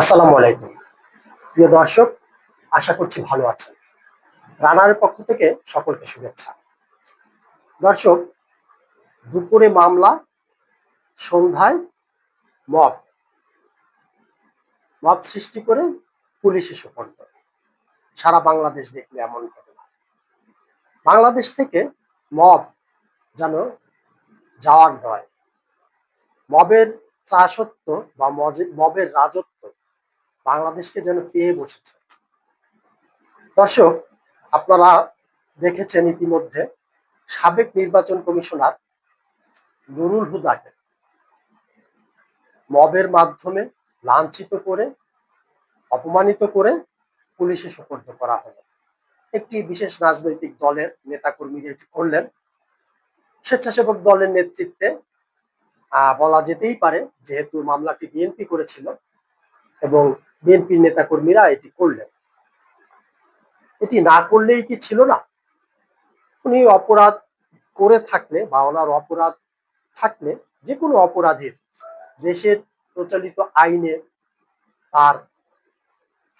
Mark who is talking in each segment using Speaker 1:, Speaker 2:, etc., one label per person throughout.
Speaker 1: আসসালামু আলাইকুম। প্রিয় দর্শক, আশা করছি ভালো আছেন। রানারের পক্ষ থেকে সকলকে শুভেচ্ছা। দর্শক, দুপুরে মামলা, সন্ধ্যায় মব। মব সৃষ্টি করে পুলিশে সুপর্দ সারা বাংলাদেশ দেখলে এমন ঘটনা। বাংলাদেশ থেকে মব যেন যাওয়ার নয়। মবের ত্রাসত্ব বা মবের রাজত্ব বাংলাদেশকে যেন পেয়ে বসেছে। দর্শক, আপনারা দেখেছেন ইতিমধ্যে সাবেক নির্বাচন কমিশনার নুরুল হুদাকে মবের মাধ্যমে লাঞ্ছিত করে, অপমানিত করে পুলিশে সোপর্দ করা হলো। একটি বিশেষ রাজনৈতিক দলের নেতাকর্মীরা এটি করলেন। স্বেচ্ছাসেবক দলের নেতৃত্বে বলা যেতেই পারে, যেহেতু মামলাটি বিএনপি করেছিল এবং বিএনপির নেতাকর্মীরা এটি করলেন। এটি না করলেই কি ছিল না? উনি অপরাধ করে থাকলে বা ওনার অপরাধ থাকলে যে কোনো অপরাধীর দেশের প্রচলিত আইনে তার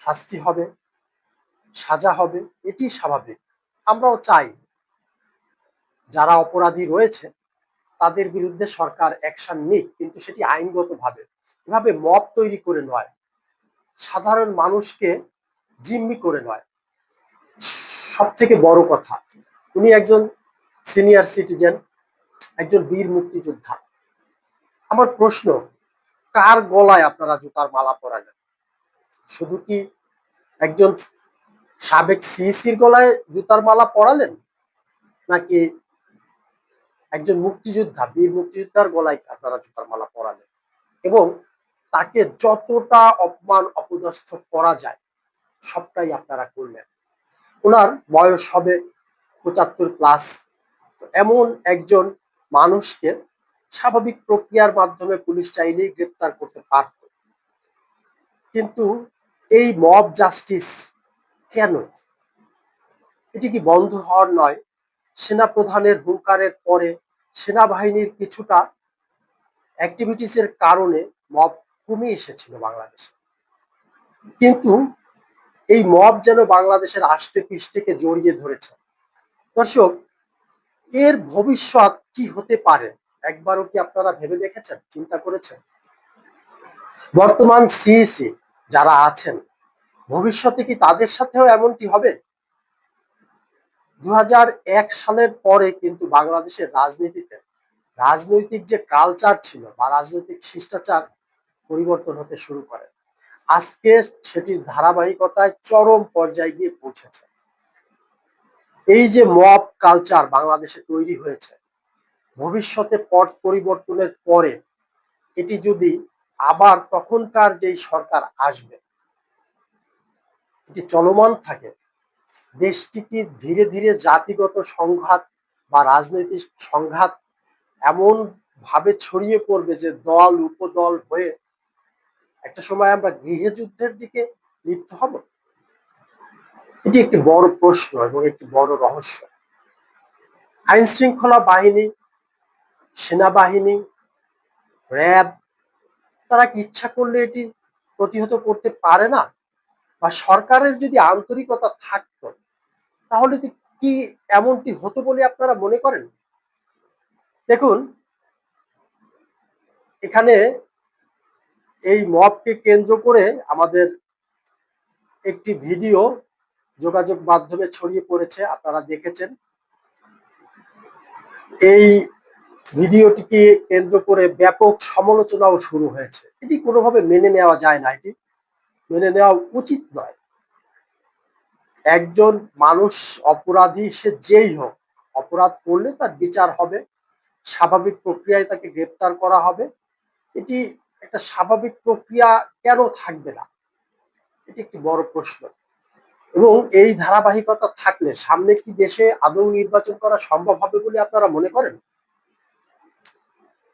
Speaker 1: শাস্তি হবে, সাজা হবে, এটি স্বাভাবিক। আমরাও চাই যারা অপরাধী রয়েছে, তাদের বিরুদ্ধে সরকার অ্যাকশন নিক, কিন্তু সেটি আইনগতভাবে। এভাবে মব তৈরি করে নয় সাধারণ মানুষকে জিম্মি করে নয়। সব থেকে বড় কথা, উনি একজন সিনিয়র সিটিজেন, একজন বীর মুক্তিযোদ্ধা। আমার প্রশ্ন, কার গলায় আপনারা জুতার মালা পরালেন? শুধু কি একজন সাবেক সিইসির গলায় জুতার মালা পরালেন? নাকি একজন মুক্তিযোদ্ধা, বীর মুক্তিযোদ্ধার গলায় আপনারা জুতার মালা পরালেন? এবং তাকে যতটা অপমান অপদস্থ করা যায়, সবটাই আপনারা করলেন। ওনার বয়স হবে পঁচাত্তর প্লাস এমন একজন মানুষকে স্বাভাবিক প্রক্রিয়ার মাধ্যমে পুলিশ চাইলেই গ্রেপ্তার করতে পারত। কিন্তু এই মব জাস্টিস কেন? এটি কি বন্ধ হওয়ার নয়? সেনা প্রধানের হুঙ্কারের পরে সেনাবাহিনীর কিছুটা অ্যাক্টিভিটিসের কারণে মব কমে এসেছিল বাংলাদেশে। কিন্তু এই মব যেন বাংলাদেশের আষ্টে পৃষ্ঠকে জড়িয়ে ধরেছে। দর্শক, এর ভবিষ্যৎ কি হতে পারে? একবারও কি আপনারা ভেবে দেখেছেন, চিন্তা করেছেন? বর্তমান সিইসি যারা আছেন, ভবিষ্যতে কি তাদের সাথেও এমনটি হবে? দু হাজার এক সালের পরে কিন্তু বাংলাদেশের রাজনীতিতে রাজনৈতিক যে কালচার ছিল বা রাজনৈতিক শিষ্টাচার পরিবর্তন হতে শুরু করে। আজকে সেটির ধারাবাহিকতায় চরম পর্যায়ে গিয়ে পৌঁছেছে। এই যে মব কালচার বাংলাদেশে তৈরি হয়েছে, ভবিষ্যতে পট পরিবর্তনের পরে এটি যদি আবার তখনকার যেই সরকার আসবে, এটি চলমান থাকে দেশটি কি ধীরে ধীরে জাতিগত সংঘাত বা রাজনৈতিক সংঘাত এমন ভাবে ছড়িয়ে পড়বে যে দল, উপদল হয়ে একটা সময় আমরা গৃহযুদ্ধের দিকে লিপ্ত হব? এটি একটি বড় প্রশ্ন এবং একটি বড় রহস্য। আইন শৃঙ্খলা বাহিনী, সেনাবাহিনী, র্যাব, তারা কি ইচ্ছা করলে এটি প্রতিহত করতে পারে না? বা সরকারের যদি আন্তরিকতা থাকতো, তাহলে কি এমনটি হতো বলে আপনারা মনে করেন? দেখুন, এখানে এই মবকে কেন্দ্র করে আমাদের একটি ভিডিও যোগাযোগ মাধ্যমে ছড়িয়ে পড়েছে, আপনারা দেখেছেন। এই ভিডিওটিকে কেন্দ্র করে ব্যাপক সমালোচনাও শুরু হয়েছে। এটি কোনোভাবে মেনে নেওয়া যায় না, এটি মেনে নেওয়া উচিত নয়। একজন মানুষ অপরাধী, সে যেই হোক, অপরাধ করলে তার বিচার হবে, স্বাভাবিক প্রক্রিয়ায় তাকে গ্রেপ্তার করা হবে। এটি একটা স্বাভাবিক প্রক্রিয়া কেন থাকবে না? এটি একটি বড় প্রশ্ন। এবং এই ধারাবাহিকতা থাকলে সামনে কি দেশে আদৌ নির্বাচন করা সম্ভব হবে বলে আপনারা মনে করেন?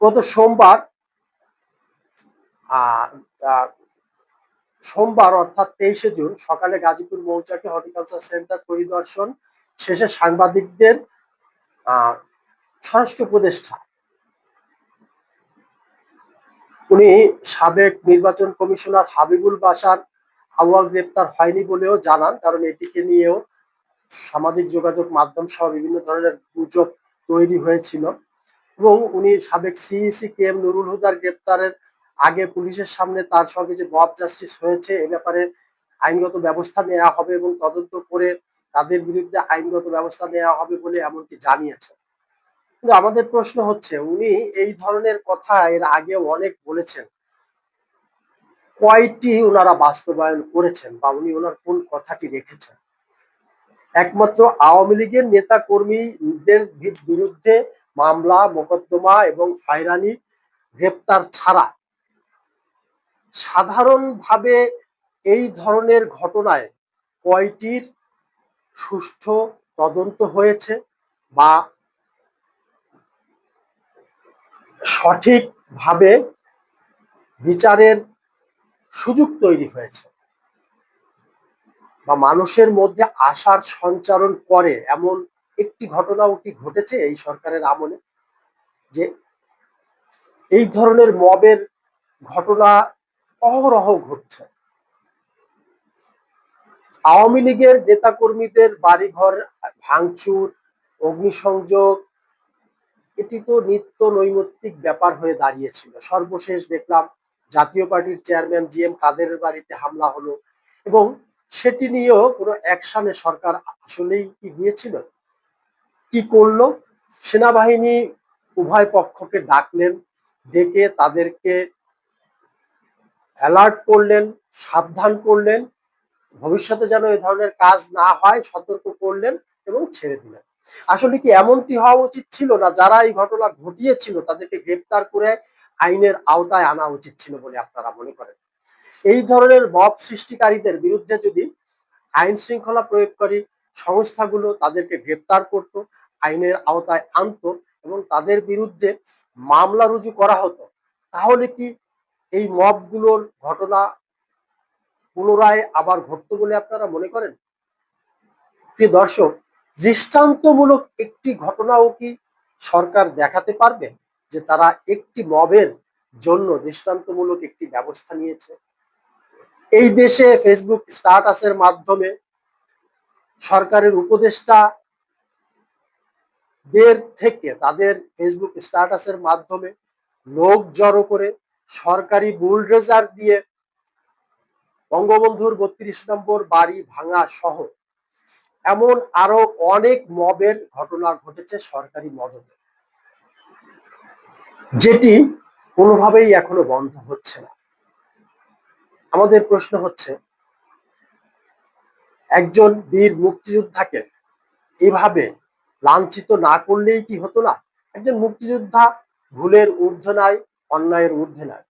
Speaker 1: গত সোমবার সোমবার অর্থাৎ তেইশে জুন সকালে গাজীপুর মৌচাকে হর্টিকালচার সেন্টার পরিদর্শন শেষে সাংবাদিকদের আহ, স্বরাষ্ট্র উপদেষ্টা উনি সাবেক নির্বাচন কমিশনার হাবিবুল বাসার আউয়াল গ্রেপ্তার হয়নি বলেও জানান, কারণ এটিকে নিয়েও সামাজিক যোগাযোগ মাধ্যম সহ বিভিন্ন ধরনের গুজব তৈরি হয়েছিল। এবং উনি সাবেক সিইসি কে এম নুরুল হুদার গ্রেপ্তারের আগে পুলিশের সামনে তার সঙ্গে যে মব জাস্টিস হয়েছে, এ ব্যাপারে আইনগত ব্যবস্থা নেওয়া হবে এবং তদন্ত করে তাদের বিরুদ্ধে আইনগত ব্যবস্থা নেওয়া হবে বলে এমনকি জানিয়েছেন। কিন্তু আমাদের প্রশ্ন হচ্ছে, উনি এই ধরনের কথা এর আগে অনেক বলেছেন। কয়টি ওনারা বাস্তবায়ন করেছেন বা উনি ওনার কোন কথাটি রেখেছেন? একমাত্র আওয়ামী লীগের নেতা কর্মীদের বিরুদ্ধে মামলা, মোকদ্দমা এবং হয়রানি, গ্রেপ্তার ছাড়া। সাধারণভাবে এই ধরনের ঘটনায় কয়টির সুষ্ঠু তদন্ত হয়েছে বা সঠিকভাবে বিচারের সুযোগ তৈরি হয়েছে বা মানুষের মধ্যে আশার সঞ্চারণ করে এমন একটি ঘটনাও কি ঘটেছে এই সরকারের আমলে? যে এই ধরনের মবের ঘটনা অহরহ ঘটছে। আওয়ামী লীগের নেতাকর্মীদের বাড়িঘর ভাঙচুর, অগ্নিসংযোগ এটি তো নিত্য নৈমিত্তিক ব্যাপার হয়ে দাঁড়িয়েছিল। সর্বশেষ দেখলাম জাতীয় পার্টির চেয়ারম্যান জি এম কাদেরের বাড়িতে হামলা হলো এবং সেটি নিয়েও কোনো অ্যাকশনে সরকার আসলেই কি গিয়েছিল? কি করল? সেনাবাহিনী উভয় পক্ষকে ডাকলেন, ডেকে তাদেরকে অ্যালার্ট করলেন, সাবধান করলেন, ভবিষ্যতে যেন এ ধরনের কাজ না হয়, সতর্ক করলেন এবং ছেড়ে দিলেন। আসলে কি এমনটি হওয়া উচিত ছিল না? যারা এই ঘটনা ঘটিয়েছিল, তাদেরকে গ্রেপ্তার করে আইনের আওতায় আনা উচিত ছিল বলে আপনারা মনে করেন? এই ধরনের মব সৃষ্টিকারীদের বিরুদ্ধে যদি আইন শৃঙ্খলা প্রয়োগকারী সংস্থাগুলো তাদেরকে গ্রেপ্তার করত, আইনের আওতায় আনত এবং তাদের বিরুদ্ধে মামলা রুজু করা হতো, তাহলে কি এই মবগুলোর ঘটনা পুনরায় আবার ঘটতো বলে আপনারা মনে করেন? প্রিয় দর্শক দৃষ্টান্তমূলক একটি ঘটনাও কি সরকার দেখাতে পারবে যে তারা একটি মবের জন্য দৃষ্টান্তমূলক একটি ব্যবস্থা নিয়েছে? এই দেশে ফেসবুক স্টাটাসের মাধ্যমে সরকারের উপদেষ্টা দের থেকে তাদের ফেসবুক স্ট্যাটাসের মাধ্যমে লোক জড়ো করে সরকারি বুলড্রেজার দিয়ে বঙ্গবন্ধুর বত্রিশ নম্বর বাড়ি ভাঙা সহ এমন আরও অনেক মবের ঘটনা ঘটেছে সরকারি মদতে। যেটি কোনোভাবেই এখনও বন্ধ হচ্ছে না। আমাদের প্রশ্ন হচ্ছে, একজন বীর মুক্তিযোদ্ধাকে এভাবে লাঞ্ছিত না করলেই কি হতো না? একজন মুক্তিযোদ্ধা ভুলের ঊর্ধ্বে নাই, অন্যায়ের ঊর্ধ্বে নাই।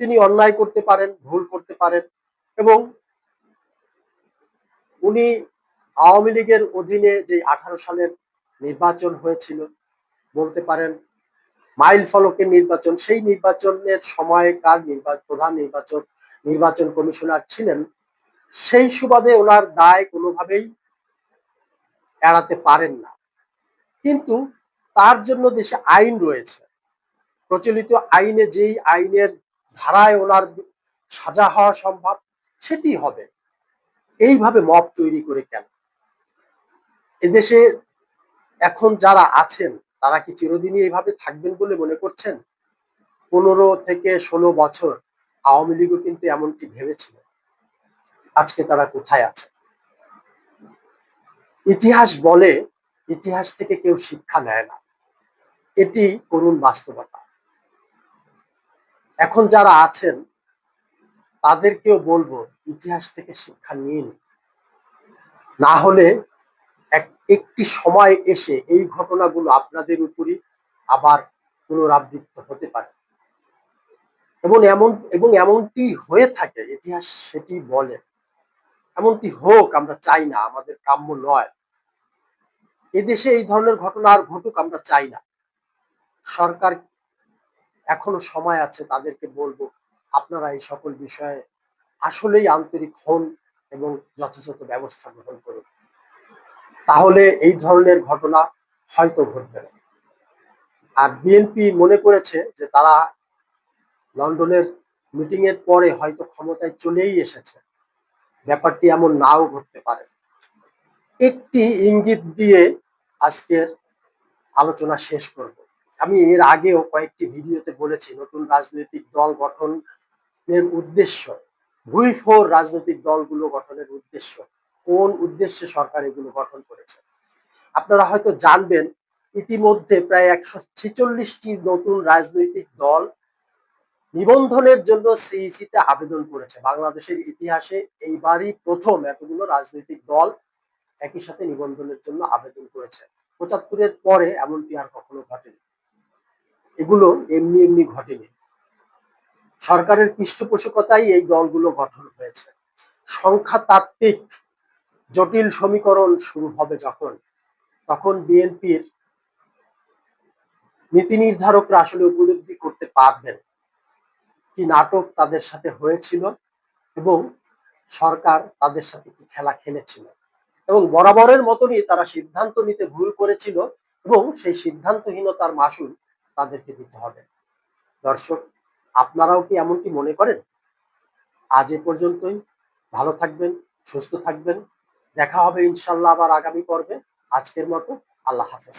Speaker 1: তিনি অন্যায় করতে পারেন, ভুল করতে পারেন এবং উনি আওয়ামী লীগের অধীনে যে আঠারো সালের নির্বাচন হয়েছিল, বলতে পারেন মাইল ফলকের নির্বাচন, সেই নির্বাচনের সময়কার নির্বাচন প্রধান নির্বাচন নির্বাচন কমিশনার ছিলেন, সেই সুবাদে ওনার দায় কোনোভাবেই এড়াতে পারেন না। কিন্তু তার জন্য দেশে আইন রয়েছে। প্রচলিত আইনে যেই আইনের ধারায় ওনার সাজা হওয়া সম্ভব, সেটি হবে। এইভাবে মব তৈরি করে কেন? এদেশে এখন যারা আছেন, তারা কি চিরদিনই এইভাবে থাকবেন বলে মনে করছেন? পনেরো থেকে ষোলো বছর আওয়ামী লীগও কিন্তু এমনটি ভেবেছিল। আজকে তারা কোথায় আছে? ইতিহাস বলে ইতিহাস থেকে কেউ শিক্ষা নেয় না। এটি করুণ বাস্তবতা। এখন যারা আছেন, তাদেরকেও বলব, ইতিহাস থেকে শিক্ষা নিন। না হলে একটি সময় এসে এই ঘটনাগুলো আপনাদের উপরই আবার পুনরাবৃত্ত হতে পারে। এবং এমন, এবং এমনটি হয়ে থাকে, ইতিহাস সেটি বলে। এমনটি হোক, আমরা চাই না, আমাদের কাম্য নয়। এদেশে এই ধরনের ঘটনা আর ঘটুক, আমরা চাই না। সরকার এখনও সময় আছে তাদেরকে বলব, আপনারা এই সকল বিষয়ে আসলেই আন্তরিক হন এবং যথাযথ ব্যবস্থা গ্রহণ করুন। তাহলে এই ধরনের ঘটনা হয়তো ঘটবে না। আর বিএনপি মনে করেছে যে তারা লন্ডনের মিটিং এর পরে হয়তো ক্ষমতায় চলেই এসেছে। ব্যাপারটি এমন নাও ঘটতে পারে। একটি ইঙ্গিত দিয়ে আজকের আলোচনা শেষ করব। আমি এর আগেও কয়েকটি ভিডিওতে বলেছি, নতুন রাজনৈতিক দল গঠনের উদ্দেশ্য, ভুই ফোর রাজনৈতিক দলগুলো গঠনের উদ্দেশ্য। কোন উদ্দেশ্যে সরকার এগুলো গঠন করেছে। আপনারা হয়তো জানবেন, ইতিমধ্যে প্রায় একশো ছেচল্লিশটি নতুন রাজনৈতিক দল নিবন্ধনের জন্য সিইসি তে আবেদন করেছে। বাংলাদেশের ইতিহাসে এইবারই প্রথম এতগুলো রাজনৈতিক দল একই সাথে নিবন্ধনের জন্য আবেদন করেছে। পঁচাত্তরের পরে এমনটি আর কখনো ঘটেনি। এগুলো এমনি এমনি ঘটেনি। সরকারের পৃষ্ঠপোষকতায় এই দলগুলো গঠন হয়েছে। সংখ্যা তাত্ত্বিক জটিল সমীকরণ শুরু হবে যখন, তখন বিএনপির নীতি নির্ধারকরা আসলে উপলব্ধি করতে পারবেন কি নাটক তাদের সাথে হয়েছিল এবং সরকার তাদের সাথে কি খেলা খেলেছিল। এবং বরাবরের মতনই তারা সিদ্ধান্ত নিতে ভুল করেছিল এবং সেই সিদ্ধান্তহীনতার মাসুল তাদেরকে দিতে হবে। দর্শক, আপনারাও কি এমনটি মনে করেন? আজ এ পর্যন্তই। ভালো থাকবেন, সুস্থ থাকবেন। দেখা হবে ইনশাল্লাহ আবার আগামী পর্বে। আজকের মতো আল্লাহ হাফেজ।